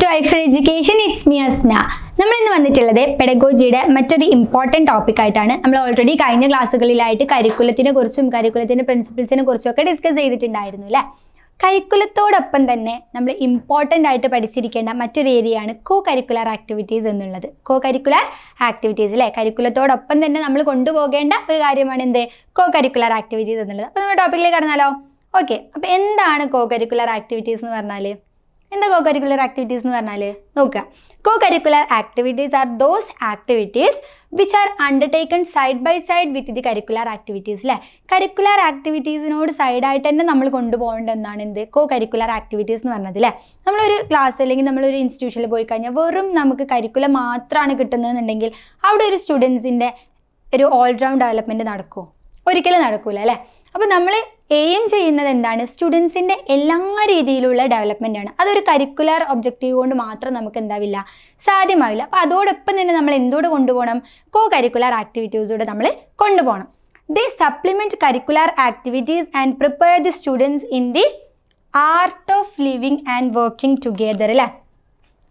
To I for education it's me Asna നമ്മൾ ഇന്ന് വന്നിട്ടുള്ളത് പെഡഗോജിയുടെ മറ്റൊരു ഇമ്പോർട്ടന്റ് ടോപ്പിക് ആയിട്ടാണ്. നമ്മൾ ഓൾറെഡി കഴിഞ്ഞ ക്ലാസ്സുകളിലായിട്ട് കരിക്കുലത്തിനെ കുറിച്ചും കരിക്കുലത്തിന്റെ പ്രിൻസിപ്പിൾസിനെ കുറിച്ചും ഒക്കെ ഡിസ്കസ് ചെയ്തിട്ടുണ്ടായിരുന്നു അല്ലേ? കരിക്കുലത്തോടൊപ്പം തന്നെ നമ്മൾ ഇമ്പോർട്ടന്റ് ആയിട്ട് പഠിച്ചിരിക്കേണ്ട മറ്റൊരു ഏരിയയാണ് കോ കരിക്കുലർ ആക്ടിവിറ്റീസ് എന്നുള്ളത്. കോ കരിക്കുലർ ആക്ടിവിറ്റീസ് അല്ലേ? കരിക്കുലത്തോടൊപ്പം തന്നെ നമ്മൾ കൊണ്ടുപോകേണ്ട ഒരു കാര്യമാണ് എന്ത്? കോ കരിക്കുലർ ആക്ടിവിറ്റീസ് എന്നുള്ളത് അപ്പോൾ നമ്മൾ ടോപ്പിക്കിലേക്ക് കടന്നാലോ? ഓക്കെ അപ്പോൾ എന്താണ് കോ കരിക്കുലർ ആക്ടിവിറ്റീസ് എന്ന് പറഞ്ഞാൽ എന്താ കോ കരിക്കുലർ ആക്ടിവിറ്റീസ് എന്ന് പറഞ്ഞാൽ നോക്കുക. Co curricular activities are those activities which are undertaken side by side with the curricular activities അല്ലേ കരിക്കുലർ ആക്ടിവിറ്റീസിനോട് സൈഡായിട്ട് തന്നെ നമ്മൾ കൊണ്ടുപോകേണ്ട ഒന്നാണ് എന്ത്? കോ കരിക്കുലർ ആക്ടിവിറ്റീസ് എന്ന് പറഞ്ഞത് അല്ലേ നമ്മളൊരു ക്ലാസ് അല്ലെങ്കിൽ നമ്മളൊരു ഇൻസ്റ്റിറ്റ്യൂഷനിൽ പോയി കഴിഞ്ഞാൽ വെറും നമുക്ക് കരിക്കുലം മാത്രമാണ് കിട്ടുന്നതെന്നുണ്ടെങ്കിൽ അവിടെ ഒരു സ്റ്റുഡൻസിന്റെ ഒരു ഓൾറൗണ്ട് ഡെവലപ്മെന്റ് നടക്കുമോ ഒരിക്കലും നടക്കില്ല അല്ലേ അപ്പോൾ നമ്മൾ എയിം ചെയ്യുന്നത് എന്താണ്? സ്റ്റുഡൻസിന്റെ എല്ലാ രീതിയിലുള്ള ഡെവലപ്മെന്റ് ആണ്. അതൊരു കരിക്കുലർ ഒബ്ജക്റ്റീവ് കൊണ്ട് മാത്രം നമുക്ക് എന്താവില്ല? സാധ്യമാവില്ല. അപ്പോൾ അതോടൊപ്പം തന്നെ നമ്മൾ എന്തോട് കൊണ്ടുപോകണം? കോ കരിക്കുലർ ആക്ടിവിറ്റീസോടെ നമ്മൾ കൊണ്ടുപോകണം. They supplement curricular activities and prepare the students in the art of living and working together അല്ലേ?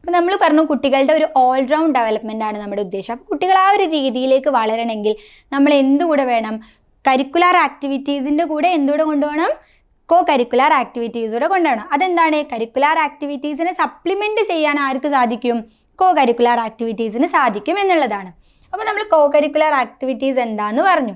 അപ്പോൾ നമ്മൾ പറഞ്ഞു കുട്ടികളുടെ ഒരു ഓൾറൗണ്ട് ഡെവലപ്മെന്റ് ആണ് നമ്മുടെ ഉദ്ദേശം. അപ്പോൾ കുട്ടികൾ ആ ഒരു രീതിയിലേക്ക് വളരണമെങ്കിൽ നമ്മൾ എന്തുകൂടെ വേണം? കരിക്കുലർ ആക്ടിവിറ്റീസിന്റെ കൂടെ എന്തുകൂടെ കൊണ്ടുപോകണം? കോ കരിക്കുലർ ആക്ടിവിറ്റീസൂടെ കൊണ്ടുപോകണം. അതെന്താണ്? കരിക്കുലർ ആക്ടിവിറ്റീസിനെ സപ്ലിമെന്റ് ചെയ്യാൻ ആർക്ക് സാധിക്കും? കോ കരിക്കുലർ ആക്ടിവിറ്റീസിന് സാധിക്കും എന്നുള്ളതാണ്. അപ്പോൾ നമ്മൾ കോ കരിക്കുലർ ആക്ടിവിറ്റീസ് എന്താന്ന് പറഞ്ഞു.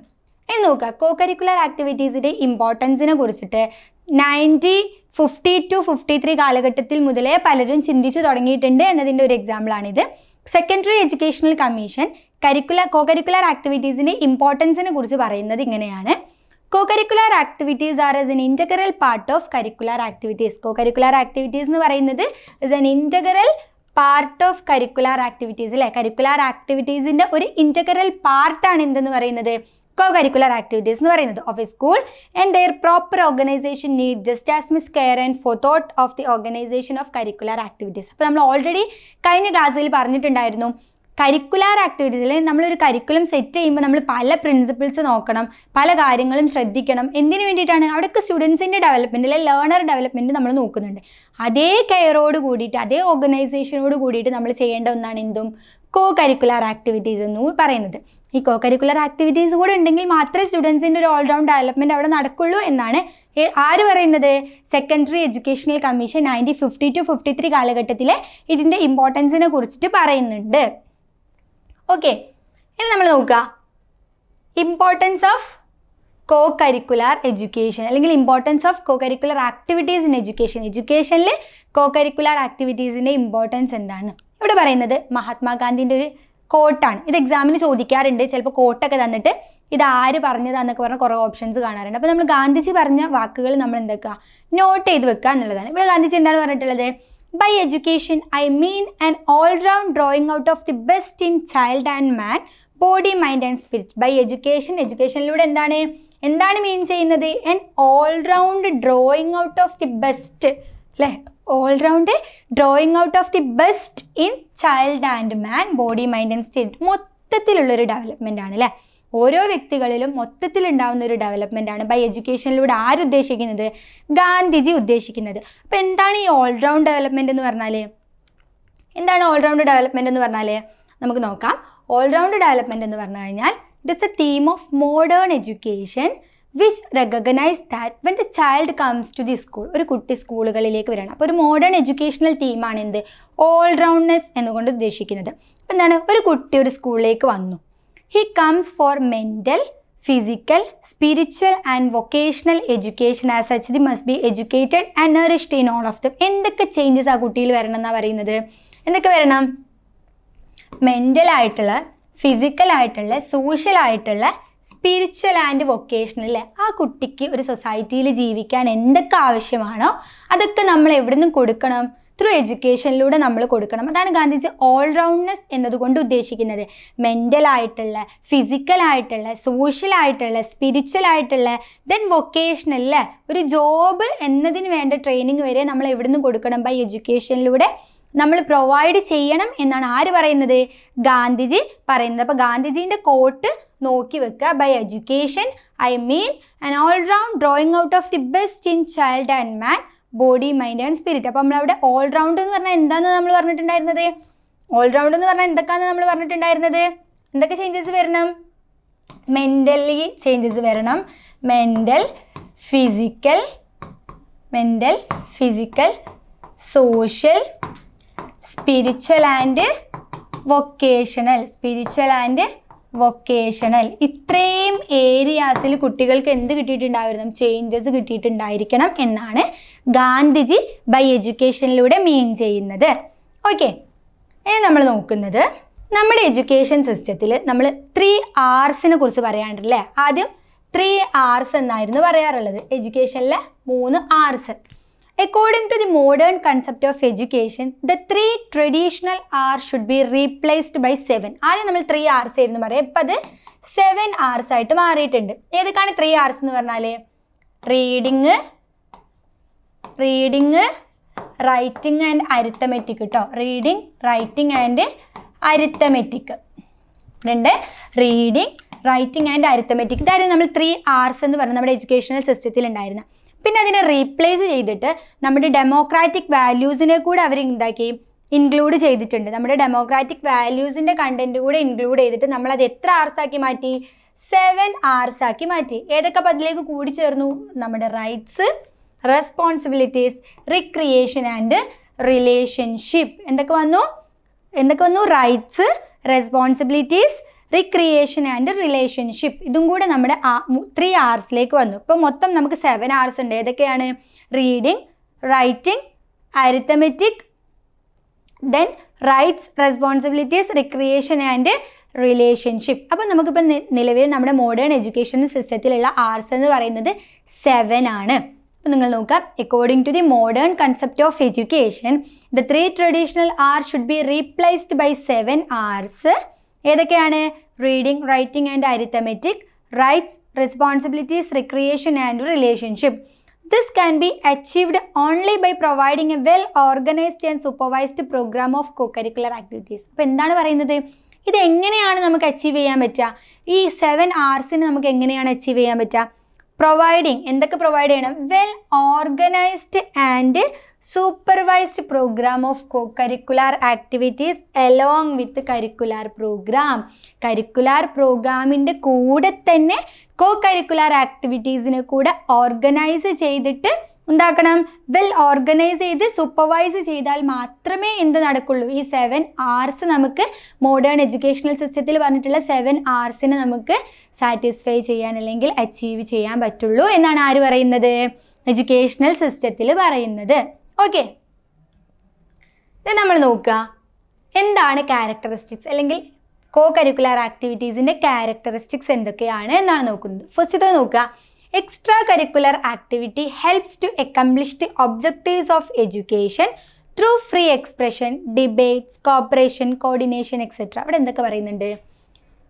എന്ന് നോക്കുക. കോ കരിക്കുലർ ആക്ടിവിറ്റീസിന്റെ ഇമ്പോർട്ടൻസിനെ കുറിച്ചിട്ട് ninety fifty two fifty three കാലഘട്ടത്തിൽ മുതലേ പലരും ചിന്തിച്ചു തുടങ്ങിയിട്ടുണ്ട് എന്നതിന്റെ ഒരു എക്സാമ്പിളാണിത് secondary educational commission curricular co curricular ആക്ടിവിറ്റീസിന്റെ ഇമ്പോർട്ടൻസിനെ കുറിച്ച് പറയുന്നത് ഇങ്ങനെയാണ്. Co curricular activities are as an integral part of curricular activities co curricular activities എന്ന് പറയുന്നത് is an integral part of curricular activities അല്ലേ? കരിക്കുലർ ആക്ടിവിറ്റീസിന്റെ ഒരു ഇന്റഗ്രൽ പാർട്ടാണ് എന്തെന്ന് പറയുന്നത്? കോ കരിക്കുലർ ആക്ടിവിറ്റീസ് എന്ന് പറയുന്നത്. Of a school and their proper organisation need just as miss care and forethought of the organisation of curricular activities അപ്പോൾ നമ്മൾ ഓൾറെഡി കഴിഞ്ഞ ക്ലാസ്സിൽ പറഞ്ഞിട്ടുണ്ടായിരുന്നു. കരിക്കുലർ ആക്ടിവിറ്റീസിൽ നമ്മളൊരു കരിക്കുലം സെറ്റ് ചെയ്യുമ്പോൾ നമ്മൾ പല പ്രിൻസിപ്പിൾസ് നോക്കണം പല കാര്യങ്ങളും ശ്രദ്ധിക്കണം. എന്തിനു വേണ്ടിയിട്ടാണ്? അവിടെയൊക്കെ സ്റ്റുഡൻസിന്റെ ഡെവലപ്മെന്റിലെ ലേണർ ഡെവലപ്മെന്റ് നമ്മൾ നോക്കുന്നുണ്ട്. അതേ കെയറോട് കൂടിയിട്ട് അതേ ഓർഗനൈസേഷനോട് കൂടിയിട്ട് നമ്മൾ ചെയ്യേണ്ട ഒന്നാണ് എന്തും? കോ കരിക്കുലർ ആക്ടിവിറ്റീസ് എന്ന് പറയുന്നത്. ഈ കോ കരിക്കുലർ ആക്ടിവിറ്റീസ് കൂടെ ഉണ്ടെങ്കിൽ മാത്രമേ സ്റ്റുഡൻസിന്റെ ഒരു ഓൾറൗണ്ട് ഡെവലപ്മെന്റ് അവിടെ നടക്കുള്ളൂ എന്നാണ് ആര് പറയുന്നത്? Secondary educational commission nineteen fifty two fifty three കാലഘട്ടത്തിലെ ഇതിന്റെ ഇമ്പോർട്ടൻസിനെ കുറിച്ചിട്ട് പറയുന്നുണ്ട്. ഓക്കെ ഇനി നമ്മൾ നോക്കുക. Importance of co curricular education അല്ലെങ്കിൽ importance of co-curricular activities in education എഡ്യൂക്കേഷനിൽ co curricular ആക്ടിവിറ്റീസിന്റെ ഇമ്പോർട്ടൻസ് എന്താണ്? ഇവിടെ പറയുന്നത് മഹാത്മാഗാന്ധിന്റെ ഒരു കോട്ടാണ് ഇത് എക്സാമിന് ചോദിക്കാറുണ്ട്. ചിലപ്പോൾ കോട്ടൊക്കെ തന്നിട്ട് ഇത് ആര് പറഞ്ഞതാന്നൊക്കെ പറഞ്ഞ കുറേ ഓപ്ഷൻസ് കാണാറുണ്ട്. അപ്പോൾ നമ്മൾ ഗാന്ധിജി പറഞ്ഞ വാക്കുകൾ നമ്മൾ എന്താക്കുക? നോട്ട് ചെയ്ത് വെക്കുക എന്നുള്ളതാണ്. ഇവിടെ ഗാന്ധിജി എന്താണ് പറഞ്ഞിട്ടുള്ളത്? By education I mean and all round drawing out of the best in child and man body mind and spirit by education എഡ്യൂക്കേഷനിലൂടെ എന്താണ്? എന്താണ് മീൻ ചെയ്യുന്നത്? An all round drawing out of the best അല്ലേ all round drawing out of the best in child and man body mind and spirit മൊത്തത്തിലുള്ളൊരു development ആണ് അല്ലേ ഓരോ വ്യക്തികളിലും മൊത്തത്തിൽ ഉണ്ടാകുന്ന ഒരു ഡെവലപ്മെന്റ് ആണ് ബൈ എഡ്യൂക്കേഷനിലൂടെ ആരുദ്ദേശിക്കുന്നത് ഗാന്ധിജി ഉദ്ദേശിക്കുന്നത്. അപ്പോൾ എന്താണ് ഈ ഓൾറൗണ്ട് ഡെവലപ്മെന്റ് എന്ന് പറഞ്ഞാൽ എന്താണ് ഓൾറൗണ്ട് ഡെവലപ്മെന്റ് എന്ന് പറഞ്ഞാൽ നമുക്ക് നോക്കാം. ഓൾറൗണ്ട് ഡെവലപ്മെന്റ് എന്ന് പറഞ്ഞു കഴിഞ്ഞാൽ it is the theme of modern education which recognise that when the child comes to the school ഒരു കുട്ടി സ്കൂളുകളിലേക്ക് വരണം. അപ്പോൾ ഒരു മോഡേൺ എഡ്യൂക്കേഷണൽ തീമാണ് എന്ത്? ഓൾറൗണ്ട്നെസ് എന്നുകൊണ്ട് ഉദ്ദേശിക്കുന്നത്. അപ്പോൾ എന്താണ്? ഒരു കുട്ടി ഒരു സ്കൂളിലേക്ക് വന്നു. He comes for mental physical spiritual and vocational education as such the must be educated and nourished in all of them എന്തൊക്കെ ചേഞ്ചസ് ആ കുട്ടിയിൽ വരണം എന്നാണ് പറയുന്നത്? എന്തൊക്കെ വരണം? മെന്റലായിട്ടുള്ള ഫിസിക്കലായിട്ടുള്ള ആയിട്ടുള്ള സ്പിരിച്വൽ ആൻഡ് വൊക്കേഷണൽ ആ കുട്ടിക്ക് ഒരു സൊസൈറ്റിയിൽ ജീവിക്കാൻ എന്തൊക്കെ ആവശ്യമാണോ അതൊക്കെ നമ്മൾ എവിടെ നിന്ന് കൊടുക്കണം. ത്രൂ എഡ്യൂക്കേഷനിലൂടെ നമ്മൾ കൊടുക്കണം. അതാണ് ഗാന്ധിജി ഓൾറൗണ്ട്നെസ് എന്നതുകൊണ്ട് ഉദ്ദേശിക്കുന്നത്. മെന്റലായിട്ടുള്ള ഫിസിക്കലായിട്ടുള്ള സോഷ്യലായിട്ടുള്ള സ്പിരിച്വലായിട്ടുള്ള ദെൻ അല്ലേ ഒരു ജോബ് എന്നതിന് വേണ്ട ട്രെയിനിങ് വരെ നമ്മൾ എവിടെ നിന്ന് കൊടുക്കണം? ബൈ എഡ്യൂക്കേഷനിലൂടെ നമ്മൾ പ്രൊവൈഡ് ചെയ്യണം എന്നാണ് ആര് പറയുന്നത്? ഗാന്ധിജി പറയുന്നത്. അപ്പോൾ ഗാന്ധിജീന്റെ കോട്ട് നോക്കി വെക്കുക. By education I mean an all round drawing out of the best in child and man body mind and spirit അപ്പോൾ നമ്മളവിടെ ഓൾ റൗണ്ട് എന്ന് പറഞ്ഞാൽ എന്താണെന്ന് നമ്മൾ പറഞ്ഞിട്ടുണ്ടായിരുന്നത്? ഓൾറൗണ്ട് എന്ന് പറഞ്ഞാൽ എന്തൊക്കെയാണെന്ന് നമ്മൾ പറഞ്ഞിട്ടുണ്ടായിരുന്നത്? എന്തൊക്കെ ചേഞ്ചസ് വരണം? മെന്റലി ചേഞ്ചസ് വരണം. Mental physical mental physical social spiritual and vocational spiritual and vocational ഇത്രയും ഏരിയാസിൽ കുട്ടികൾക്ക് എന്ത് കിട്ടിയിട്ടുണ്ടായിരുന്നു? ചേഞ്ചസ് കിട്ടിയിട്ടുണ്ടായിരിക്കണം എന്നാണ് ഗാന്ധിജി ബൈ എഡ്യൂക്കേഷനിലൂടെ മീൻ ചെയ്യുന്നത്. ഓക്കെ ഇനി നമ്മൾ നോക്കുന്നത് നമ്മുടെ എഡ്യൂക്കേഷൻ സിസ്റ്റത്തിൽ നമ്മൾ ത്രീ ആർസിനെ കുറിച്ച് പറയാണ്ടല്ലേ ആദ്യം ത്രീ ആർസ് എന്നായിരുന്നു പറയാറുള്ളത്. എഡ്യൂക്കേഷനിലെ മൂന്ന് Rs according to the modern concept of education the three traditional R should be replaced by seven ആദ്യം നമ്മൾ ത്രീ ആർസ് ആയിരുന്നു പറയാം. ഇപ്പം അത് സെവൻ ആർസ് ആയിട്ട് മാറിയിട്ടുണ്ട്. ഏതൊക്കെയാണ് ത്രീ ആർസ് എന്ന് പറഞ്ഞാൽ reading reading writing and arithmetic കേട്ടോ റീഡിങ് റൈറ്റിംഗ് ആൻഡ് അരിത്തമെറ്റിക് രണ്ട് റീഡിങ് റൈറ്റിംഗ് ആൻഡ് അരിത്തമെറ്റിക് ഇതായിരുന്നു നമ്മൾ ത്രീ ആർസ് എന്ന് പറഞ്ഞാൽ നമ്മുടെ എഡ്യൂക്കേഷണൽ സിസ്റ്റത്തിൽ ഉണ്ടായിരുന്ന പിന്നെ അതിനെ റീപ്ലേസ് ചെയ്തിട്ട് നമ്മുടെ ഡെമോക്രാറ്റിക് വാല്യൂസിനെ കൂടെ അവർ എന്താക്കി? ഇൻക്ലൂഡ് ചെയ്തിട്ടുണ്ട്. നമ്മുടെ ഡെമോക്രാറ്റിക് വാല്യൂസിന്റെ കണ്ടന്റ് കൂടെ ഇൻക്ലൂഡ് ചെയ്തിട്ട് നമ്മൾ അത് എത്ര ആർസ് ആക്കി മാറ്റി? സെവൻ ആർസ് ആക്കി മാറ്റി. ഏതൊക്കെ പതിലേക്ക് കൂടി ചേർന്നു നമ്മുടെ rights responsibilities recreation and relationship എന്തൊക്കെ വന്നു? എന്തൊക്കെ വന്നു? Rights responsibilities recreation and relationship ഇതും കൂടെ നമ്മുടെ ത്രീ ആർസിലേക്ക് വന്നു. ഇപ്പോൾ മൊത്തം നമുക്ക് സെവൻ ആർസ് ഉണ്ട്. ഏതൊക്കെയാണ്? Reading writing arithmetic then rights responsibilities recreation and relationship അപ്പം നമുക്കിപ്പോൾ നിലവിൽ നമ്മുടെ മോഡേൺ എഡ്യൂക്കേഷൻ സിസ്റ്റത്തിലുള്ള ആർട്സ് എന്ന് പറയുന്നത് സെവൻ ആണ്. അപ്പം നിങ്ങൾ നോക്കാം. According to the modern concept of education the three traditional R should be replaced by seven Rs ഏതൊക്കെയാണ്? Reading writing and arithmetic rights responsibilities recreation and relationship this can be achieved only by providing a well organised and supervised programme of co curricular activities അപ്പോൾ എന്താണ് പറയുന്നത്? ഇത് എങ്ങനെയാണ് നമുക്ക് achieve ചെയ്യാൻ പറ്റുക? ഈ സെവൻ ആർസിന് നമുക്ക് എങ്ങനെയാണ് അച്ചീവ് ചെയ്യാൻ പറ്റുക? പ്രൊവൈഡിങ് എന്തൊക്കെ പ്രൊവൈഡ് ചെയ്യണം? Well organised and supervised programme of co curricular activities along with curricular programme curricular പ്രോഗ്രാമിന്റെ കൂടെ തന്നെ കോ കരിക്കുലാർ ആക്ടിവിറ്റീസിനെ കൂടെ ഓർഗനൈസ് ചെയ്തിട്ട് ഉണ്ടാക്കണം. വെൽ ഓർഗനൈസ് ചെയ്ത് സൂപ്പർവൈസ് ചെയ്താൽ മാത്രമേ എന്ത് നടക്കുള്ളൂ? ഈ സെവൻ ആർസ് നമുക്ക് മോഡേൺ എഡ്യൂക്കേഷണൽ സിസ്റ്റത്തിൽ പറഞ്ഞിട്ടുള്ള സെവൻ ആർസിനെ നമുക്ക് സാറ്റിസ്ഫൈ ചെയ്യാൻ അല്ലെങ്കിൽ അച്ചീവ് ചെയ്യാൻ പറ്റുള്ളൂ എന്നാണ് ആര് പറയുന്നത്? എഡ്യൂക്കേഷണൽ സിസ്റ്റത്തിൽ പറയുന്നത്. ഓക്കെ നമ്മൾ നോക്കുക. എന്താണ് ക്യാരക്ടറിസ്റ്റിക്സ് അല്ലെങ്കിൽ കോ കരിക്കുലർ ആക്ടിവിറ്റീസിന്റെ ക്യാരക്ടറിസ്റ്റിക്സ് എന്തൊക്കെയാണ് എന്നാണ് നോക്കുന്നത്. ഫസ്റ്റ് ഇത് നോക്കുക. Extra curricular activity helps to accomplish the objectives of education through free expression debates cooperation coordination etcetera അവിടെ എന്തൊക്കെ പറയുന്നുണ്ട്?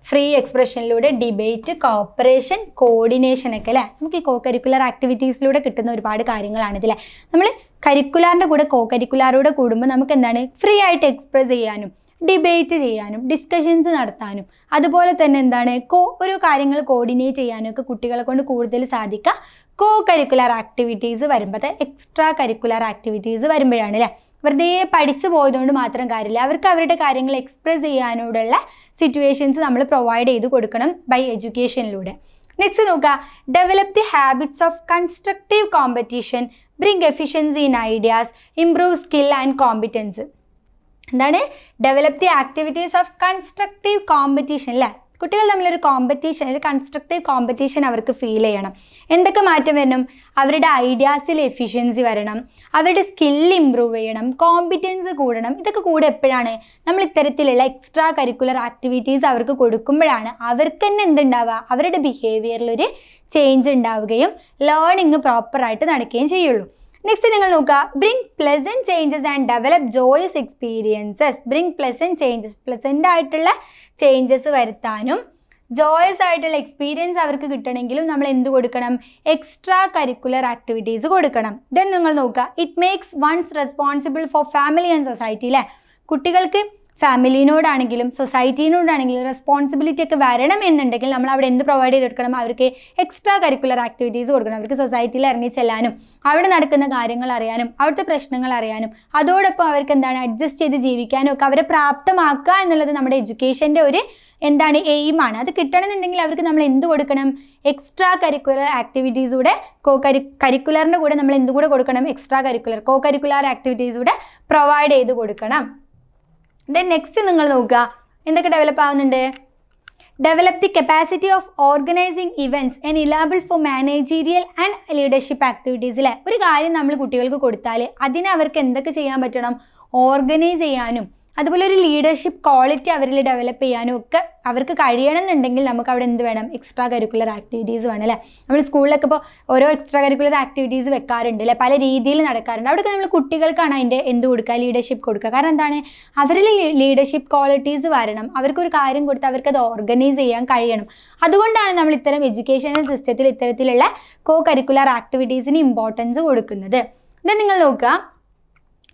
ഫ്രീ എക്സ്പ്രഷനിലൂടെ ഡിബേറ്റ് കോപ്പറേഷൻ കോർഡിനേഷൻ ഒക്കെ അല്ലേ? നമുക്ക് ഈ കോ കരിക്കുലർ ആക്ടിവിറ്റീസിലൂടെ കിട്ടുന്ന ഒരുപാട് കാര്യങ്ങളാണ് ഇതിലെ. നമ്മൾ കരിക്കുലാറിന്റെ കൂടെ കോ കരിക്കുലാറൂടെ കൂടുമ്പോൾ നമുക്ക് എന്താണ്? ഫ്രീ ആയിട്ട് എക്സ്പ്രസ് ചെയ്യാനും ഡിബേറ്റ് ചെയ്യാനും ഡിസ്കഷൻസ് നടത്താനും അതുപോലെ തന്നെ എന്താണ്? കോ ഒരു കാര്യങ്ങൾ കോർഡിനേറ്റ് ചെയ്യാനും ഒക്കെ കുട്ടികളെ കൊണ്ട് കൂടുതൽ സാധിക്കുക. കോ കരിക്കുലർ ആക്ടിവിറ്റീസ് വരുമ്പോൾ എക്സ്ട്രാ കരിക്കുലർ ആക്ടിവിറ്റീസ് വരുമ്പോഴാണ് അല്ലേ? വെറുതെ പഠിച്ചു പോയതുകൊണ്ട് മാത്രം കാര്യമില്ല. അവർക്ക് അവരുടെ കാര്യങ്ങൾ എക്സ്പ്രസ് ചെയ്യാനോടുള്ള സിറ്റുവേഷൻസ് നമ്മൾ പ്രൊവൈഡ് ചെയ്ത് കൊടുക്കണം ബൈ എഡ്യൂക്കേഷനിലൂടെ നെക്സ്റ്റ് നോക്കുക develop the habits of constructive competition bring efficiency in ideas improve skill and competence എന്താണ്? Develop the activities of constructive competition അല്ലേ കുട്ടികൾ തമ്മിലൊരു കോമ്പറ്റീഷൻ ഒരു കൺസ്ട്രക്റ്റീവ് കോമ്പറ്റീഷൻ അവർക്ക് ഫീൽ ചെയ്യണം. എന്തൊക്കെ മാറ്റം വരണം? അവരുടെ ഐഡിയാസിൽ എഫിഷ്യൻസി വരണം. അവരുടെ സ്കിൽ ഇമ്പ്രൂവ് ചെയ്യണം. കോമ്പിറ്റൻസ് കൂടണം. ഇതൊക്കെ കൂടെ എപ്പോഴാണ്? നമ്മൾ ഇത്തരത്തിലുള്ള എക്സ്ട്രാ കരിക്കുലർ ആക്ടിവിറ്റീസ് അവർക്ക് കൊടുക്കുമ്പോഴാണ് അവർക്ക് തന്നെ എന്തുണ്ടാവുക? അവരുടെ ബിഹേവിയറിൽ ഒരു ചേഞ്ച് ഉണ്ടാവുകയും ലേണിംഗ് പ്രോപ്പറായിട്ട് നടക്കുകയും ചെയ്യുള്ളൂ. നെക്സ്റ്റ് നിങ്ങൾ നോക്കുക. Bring pleasant changes and develop joyous experiences bring pleasant changes pleasant ആയിട്ടുള്ള ചേഞ്ചസ് വരുത്താനും ജോയസ് ആയിട്ടുള്ള എക്സ്പീരിയൻസ് അവർക്ക് കിട്ടണമെങ്കിലും നമ്മൾ എന്ത് കൊടുക്കണം? എക്സ്ട്രാ കരിക്കുലർ ആക്ടിവിറ്റീസ് കൊടുക്കണം. ദെൻ നിങ്ങൾ നോക്കുക it makes one's responsible for family and society അല്ലേ കുട്ടികൾക്ക് ഫാമിലിനോടാണെങ്കിലും സൊസൈറ്റീനോടാണെങ്കിലും റെസ്പോൺസിബിലിറ്റി ഒക്കെ വരണം എന്നുണ്ടെങ്കിൽ നമ്മൾ അവിടെ എന്ത് പ്രൊവൈഡ് ചെയ്ത് കൊടുക്കണം അവർക്ക് എക്സ്ട്രാ കരിക്കുലർ ആക്ടിവിറ്റീസ് കൊടുക്കണം. അവർക്ക് സൊസൈറ്റിയിൽ ഇറങ്ങി ചെല്ലാനും അവിടെ നടക്കുന്ന കാര്യങ്ങൾ അറിയാനും അവിടുത്തെ പ്രശ്നങ്ങൾ അറിയാനും അതോടൊപ്പം അവർക്ക് എന്താണ് അഡ്ജസ്റ്റ് ചെയ്ത് ജീവിക്കാനും ഒക്കെ അവരെ പ്രാപ്തമാക്കുക എന്നുള്ളത് നമ്മുടെ എഡ്യൂക്കേഷന്റെ ഒരു എന്താണ് എയിമാണ് അത് കിട്ടണമെന്നുണ്ടെങ്കിൽ അവർക്ക് നമ്മൾ എന്ത് കൊടുക്കണം? എക്സ്ട്രാ കരിക്കുലർ ആക്ടിവിറ്റീസൂടെ കോ കരി കരിക്കുലറിന്റെ കൂടെ നമ്മൾ എന്തും കൂടെ കൊടുക്കണം? എക്സ്ട്രാ കരിക്കുലർ കോ കരിക്കുലർ ആക്ടിവിറ്റീസൂടെ പ്രൊവൈഡ് ചെയ്ത് കൊടുക്കണം. ദെൻ നെക്സ്റ്റ് നിങ്ങൾ നോക്കുക. എന്തൊക്കെ ഡെവലപ്പ് ആവുന്നുണ്ട്? Develop the capacity of organising events and enable for managerial and leadership activities അല്ലേ ഒരു കാര്യം നമ്മൾ കുട്ടികൾക്ക് കൊടുത്താൽ അതിനെ അവർക്ക് എന്തൊക്കെ ചെയ്യാൻ പറ്റണം? ഓർഗനൈസ് ചെയ്യാനും. അതുപോലെ ഒരു ലീഡർഷിപ്പ് ക്വാളിറ്റി അവരിൽ ഡെവലപ്പ് ചെയ്യാനും ഒക്കെ അവർക്ക് കഴിയണമെന്നുണ്ടെങ്കിൽ നമുക്ക് അവിടെ എന്ത് വേണം? എക്സ്ട്രാ കരിക്കുലർ ആക്ടിവിറ്റീസ് വേണം അല്ലേ? നമ്മൾ സ്കൂളിലൊക്കെ ഇപ്പോൾ ഓരോ എക്സ്ട്രാ കരിക്കുലർ ആക്ടിവിറ്റീസ് വെക്കാറുണ്ട് അല്ലേ? പല രീതിയിൽ നടക്കാറുണ്ട്. അവിടെയൊക്കെ നമ്മൾ കുട്ടികൾക്കാണ് അതിന്റെ എന്ത് കൊടുക്കുക? ലീഡർഷിപ്പ് കൊടുക്കുക. കാരണം എന്താണ്? അവരിൽ ലീഡർഷിപ്പ് ക്വാളിറ്റീസ് വരണം. അവർക്കൊരു കാര്യം കൊടുത്ത് അവർക്കത് ഓർഗനൈസ് ചെയ്യാൻ കഴിയണം. അതുകൊണ്ടാണ് നമ്മൾ ഇത്തരം എഡ്യൂക്കേഷണൽ സിസ്റ്റത്തിൽ ഇത്തരത്തിലുള്ള കോ കരിക്കുലർ ആക്ടിവിറ്റീസിന് ഇമ്പോർട്ടൻസ് കൊടുക്കുന്നത്. എന്നാൽ നിങ്ങൾ നോക്കുക.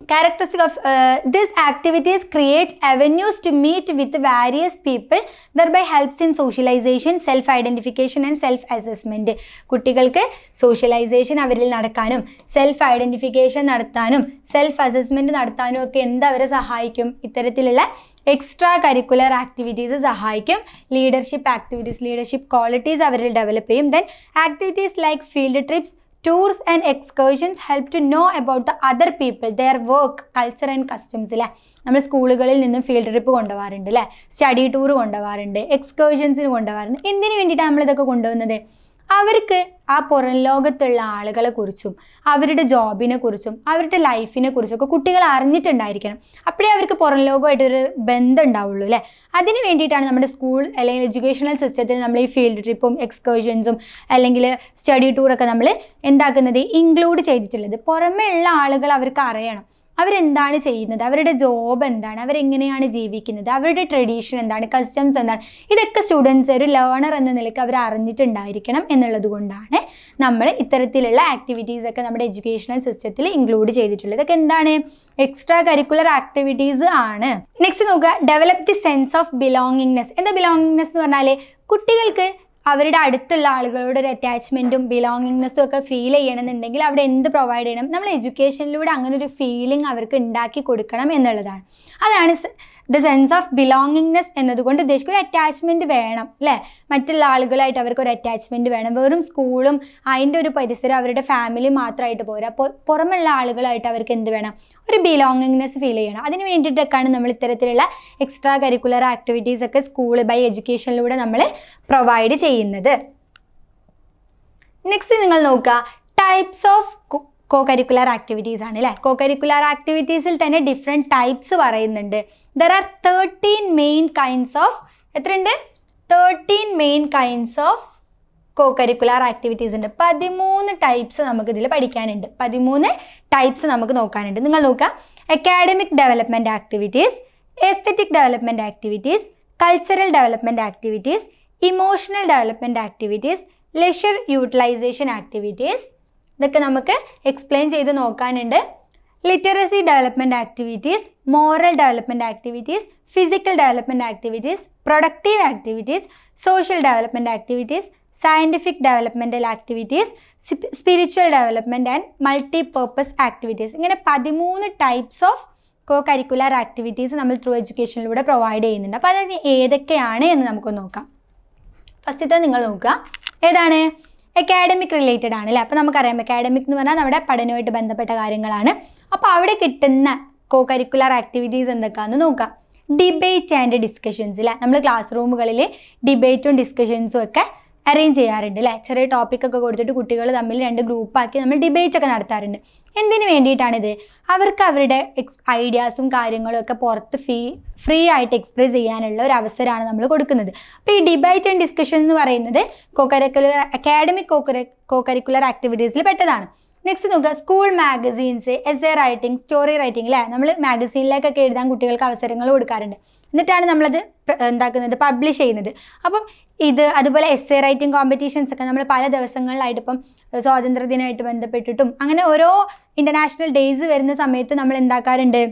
Characteristic of uh, these activities create avenues to meet with various people thereby helps in socialization self identification and self assessment കുട്ടികൾക്ക് സോഷ്യലൈസേഷൻ അവരിൽ നടക്കാനും സെൽഫ് ഐഡന്റിഫിക്കേഷൻ നടത്താനും സെൽഫ് അസസ്മെന്റ് നടത്താനും ഒക്കെ എന്തവരെ സഹായിക്കും? ഇത്തരത്തിലുള്ള എക്സ്ട്രാ കരിക്കുലർ ആക്ടിവിറ്റീസ് സഹായിക്കും. ലീഡർഷിപ്പ് ആക്ടിവിറ്റീസ് ലീഡർഷിപ്പ് ക്വാളിറ്റീസ് അവരിൽ ഡെവലപ്പ് ചെയ്യും. Then activities like field trips tours and excursions help to know about the other people their work culture and customs അല്ലേ നമ്മൾ സ്കൂളുകളിൽ നിന്നും ഫീൽഡ് ട്രിപ്പ് കൊണ്ടുപോകാറുണ്ട് അല്ലേ സ്റ്റഡി ടൂർ കൊണ്ടുപോകാറുണ്ട് എക്സ്കേർഷൻസിന് കൊണ്ടുപോകാറുണ്ട്. എന്തിനു വേണ്ടിയിട്ടാണ് നമ്മളിതൊക്കെ കൊണ്ടുപോകുന്നത്? അവർക്ക് ആ പുറം ലോകത്തുള്ള ആളുകളെ കുറിച്ചും അവരുടെ ജോബിനെ കുറിച്ചും അവരുടെ ലൈഫിനെ കുറിച്ചും ഒക്കെ കുട്ടികൾ അറിഞ്ഞിട്ടുണ്ടായിരിക്കണം. അപ്പോഴേ അവർക്ക് പുറം ലോകമായിട്ടൊരു ബന്ധം ഉണ്ടാവുള്ളൂ അല്ലേ? അതിന് വേണ്ടിയിട്ടാണ് നമ്മുടെ സ്കൂൾ അല്ലെങ്കിൽ എഡ്യൂക്കേഷണൽ സിസ്റ്റത്തിൽ നമ്മൾ ഈ ഫീൽഡ് ട്രിപ്പും എക്സ്കേർഷൻസും അല്ലെങ്കിൽ സ്റ്റഡി ടൂറൊക്കെ നമ്മൾ എന്താക്കുന്നത് ഇൻക്ലൂഡ് ചെയ്തിട്ടുള്ളത്. പുറമേ ഉള്ള ആളുകൾ അവർക്ക് അറിയണം. അവരെന്താണ് ചെയ്യുന്നത്? അവരുടെ ജോബ് എന്താണ്? അവരെങ്ങനെയാണ് ജീവിക്കുന്നത്? അവരുടെ ട്രഡീഷൻ എന്താണ്? കസ്റ്റംസ് എന്താണ്? ഇതൊക്കെ സ്റ്റുഡൻസ് ഒരു ലേണർ എന്ന നിലയ്ക്ക് അവർ അറിഞ്ഞിട്ടുണ്ടായിരിക്കണം എന്നുള്ളത് കൊണ്ടാണ് നമ്മൾ ഇത്തരത്തിലുള്ള ആക്ടിവിറ്റീസ് ഒക്കെ നമ്മുടെ എഡ്യൂക്കേഷണൽ സിസ്റ്റത്തിൽ ഇൻക്ലൂഡ് ചെയ്തിട്ടുള്ളത്. ഇതൊക്കെ എന്താണ്? എക്സ്ട്രാ കരിക്കുലർ ആക്ടിവിറ്റീസ് ആണ്. നെക്സ്റ്റ് നോക്കുക. Develop the sense of belongingness എന്താ ബിലോങ്ങിങ്നെസ് എന്ന് പറഞ്ഞാൽ കുട്ടികൾക്ക് അവരുടെ അടുത്തുള്ള ആളുകളോട് ഒരു അറ്റാച്ച്മെന്റും ബിലോങ്ങിങ്നെസ്സും ഒക്കെ ഫീൽ ചെയ്യണമെന്നുണ്ടെങ്കിൽ അവിടെ എന്ത് പ്രൊവൈഡ് ചെയ്യണം? നമ്മൾ എഡ്യൂക്കേഷനിലൂടെ അങ്ങനെ ഒരു ഫീലിംഗ് അവർക്ക് ഉണ്ടാക്കി കൊടുക്കണം എന്നുള്ളതാണ്. അതാണ് ദ സെൻസ് ഓഫ് ബിലോങ്ങിങ്നെസ് എന്നതുകൊണ്ട് ഉദ്ദേശിക്കുക. ഒരു അറ്റാച്ച്മെന്റ് വേണം അല്ലേ? മറ്റുള്ള ആളുകളായിട്ട് അവർക്ക് ഒരു അറ്റാച്ച്മെന്റ് വേണം. വെറും സ്കൂളും അതിന്റെ ഒരു പരിസരം അവരുടെ ഫാമിലി മാത്രമായിട്ട് പോരാ. പുറമുള്ള ആളുകളായിട്ട് അവർക്ക് എന്ത് വേണം? ഒരു ബിലോങ്ങിങ്നെസ് ഫീൽ ചെയ്യണം. അതിന് വേണ്ടിയിട്ടൊക്കെയാണ് നമ്മൾ ഇത്തരത്തിലുള്ള എക്സ്ട്രാ കരിക്കുലർ ആക്ടിവിറ്റീസ് ഒക്കെ സ്കൂൾ ബൈ എഡ്യൂക്കേഷനിലൂടെ നമ്മൾ പ്രൊവൈഡ് ചെയ്യുന്നത്. നെക്സ്റ്റ് നിങ്ങൾ നോക്കുക types of co curricular activities ആണ് അല്ലേ? കോ കരിക്കുലർ ആക്ടിവിറ്റീസിൽ തന്നെ ഡിഫറെന്റ് ടൈപ്സ് പറയുന്നുണ്ട്. There are thirteen main kinds of എത്രയുണ്ട്? Thirteen main kinds of co curricular activities ഉണ്ട്. പതിമൂന്ന് ടൈപ്സ് നമുക്ക് ഇതിൽ പഠിക്കാനുണ്ട്. പതിമൂന്ന് ടൈപ്സ് നമുക്ക് നോക്കാനുണ്ട്. നിങ്ങൾ നോക്കുക. Academic development activities aesthetic development activities cultural development activities emotional development activities leisure utilisation activities ഇതൊക്കെ നമുക്ക് എക്സ്പ്ലെയിൻ ചെയ്ത് നോക്കാനുണ്ട്. Literacy development activities moral development activities physical development activities productive activities social development activities scientific developmental activities spiritual development and multi purpose activities ഇങ്ങനെ പതിമൂന്ന് types of co curricular activities നമ്മൾ through എഡ്യൂക്കേഷനിലൂടെ provide ചെയ്യുന്നുണ്ട്. അപ്പോൾ അതിന് ഏതൊക്കെയാണ് എന്ന് നമുക്ക് നോക്കാം. ഫസ്റ്റത്തെ നിങ്ങൾ നോക്കുക. ഏതാണ്? അക്കാഡമിക് റിലേറ്റഡ് ആണ് അല്ലേ? അപ്പോൾ നമുക്കറിയാം അക്കാഡമിക് എന്ന് പറഞ്ഞാൽ നമ്മുടെ പഠനവുമായിട്ട് ബന്ധപ്പെട്ട കാര്യങ്ങളാണ്. അപ്പോൾ അവിടെ കിട്ടുന്ന കോ കരിക്കുലർ ആക്ടിവിറ്റീസ് എന്തൊക്കെയാണെന്ന് നോക്കാം. ഡിബേറ്റ് ആൻഡ് ഡിസ്കഷൻസ് അല്ലേ നമ്മൾ ക്ലാസ് റൂമുകളിൽ ഡിബേറ്റും ഡിസ്കഷൻസും ഒക്കെ അറേഞ്ച് ചെയ്യാറുണ്ട് അല്ലേ ചെറിയ ടോപ്പിക്കൊക്കെ കൊടുത്തിട്ട് കുട്ടികൾ തമ്മിൽ രണ്ട് ഗ്രൂപ്പാക്കി നമ്മൾ ഡിബേറ്റ് ഒക്കെ നടത്താറുണ്ട്. എന്തിനു വേണ്ടിയിട്ടാണിത്? അവർക്ക് അവരുടെ എക്സ് ഐഡിയാസും കാര്യങ്ങളും ഒക്കെ പുറത്ത് ഫീ ഫ്രീ ആയിട്ട് എക്സ്പ്രസ് ചെയ്യാനുള്ള ഒരു അവസരമാണ് നമ്മൾ കൊടുക്കുന്നത്. അപ്പോൾ ഈ ഡിബേറ്റ് ആൻഡ് ഡിസ്കഷൻ എന്ന് പറയുന്നത് കോക്കരിക്കുലർ അക്കാഡമിക് കോക്കര കോക്കരിക്കുലർ ആക്ടിവിറ്റീസിൽ പെട്ടതാണ്. നെക്സ്റ്റ് നോക്കുക school magazines essay writing story writing അല്ലേ നമ്മൾ മാഗസീനിലേക്കൊക്കെ എഴുതാൻ കുട്ടികൾക്ക് അവസരങ്ങൾ കൊടുക്കാറുണ്ട്. എന്നിട്ടാണ് നമ്മളത് എന്താക്കുന്നത് പബ്ലിഷ് ചെയ്യുന്നത്. അപ്പം ഇത് അതുപോലെ എസ് എ റൈറ്റിംഗ് കോമ്പറ്റീഷൻസ് ഒക്കെ നമ്മൾ പല ദിവസങ്ങളിലായിട്ട് ഇപ്പം സ്വാതന്ത്ര്യദിനമായിട്ട് ബന്ധപ്പെട്ടിട്ടും അങ്ങനെ ഓരോ ഇന്റർനാഷണൽ ഡേയ്സ് വരുന്ന സമയത്ത് നമ്മൾ എന്താക്കാറുണ്ട്?